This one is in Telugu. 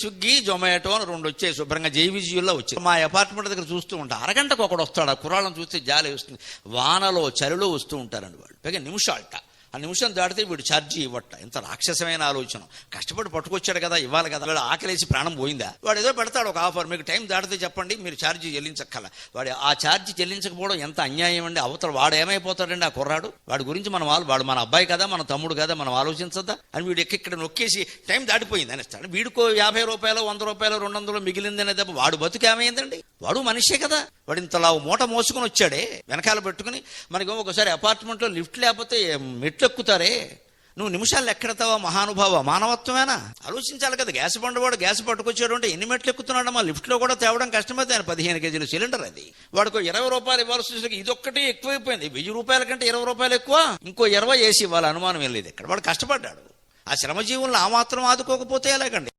స్విగ్గీ జొమాటో అని రెండు వచ్చాయి శుభ్రంగా జైవిజీల్లో వచ్చాయి. మా అపార్ట్మెంట్ దగ్గర చూస్తూ ఉంటా అరగంటకు ఒకడు వస్తాడు ఆ కుర్రాళ్ళని చూస్తే జాలి వస్తుంది. వానలో చలిలో వస్తూ ఉంటారండి వాళ్ళు. పైగా నిమిషాలట ఆ నిమిషం దాటితే వీడు ఛార్జీ ఇవ్వట. ఎంత రాక్షసమైన ఆలోచన. కష్టపడి పట్టుకొచ్చాడు కదా ఇవ్వాలి కదా. వాడు ఆకలేసి ప్రాణం పోయిందా? వాడు ఏదో పెడతాడు ఒక ఆఫర్. మీకు టైం దాటితే చెప్పండి మీరు ఛార్జీ చెల్లించక్కల. వాడు ఆ ఛార్జీ చెల్లించకపోవడం ఎంత అన్యాయం అండి. అవతల వాడు ఏమైపోతాడండి ఆ కుర్రాడు? వాడి గురించి మనం వాళ్ళు వాడు మన అబ్బాయి కదా మన తమ్ముడు కదా మనం ఆలోచించద్దా? అని వీడు ఎక్కడ ఇక్కడ నొక్కేసి టైం దాటిపోయింది అనిస్తాడు. వీడికో యాభై రూపాయలు వంద రూపాయలు రెండు వందలు మిగిలిందనే తప్ప వాడు బతుకు ఏమైందండి? వాడు మనిషే కదా. వాడు ఇంతలా మూట మోసుకొని వచ్చాడే వెనకాల పెట్టుకుని మనకి ఒకసారి అపార్ట్మెంట్లో లిఫ్ట్ లేకపోతే మెట్లు ఎక్కుతారే నువ్వు నిమిషాలు ఎక్కడతావా మహానుభావ? మానవత్వమేనా? ఆలోచించాలి కదా గ్యాస్ బండవాడు గ్యాస్ పట్టుకొచ్చాడు అంటే ఎన్ని మెట్లు ఎక్కుతున్నాడు మా లిఫ్ట్లో కూడా తేవడం కష్టమైతే ఆయన పదిహేను కేజీల సిలిండర్ అది. వాడికి ఇరవై రూపాయలు ఇవ్వాల్సి వచ్చేసరికి ఇదొక్కటి ఎక్కువైపోయింది. వెయ్యి రూపాయల కంటే ఇరవై రూపాయలు ఎక్కువ ఇంకో ఇరవై వేసి ఇవ్వాలి. అనుమానం ఏం లేదు ఇక్కడ. వాడు కష్టపడ్డాడు. ఆ శ్రమజీవులను ఆ మాత్రం ఆదుకోకపోతే ఎలాగండి?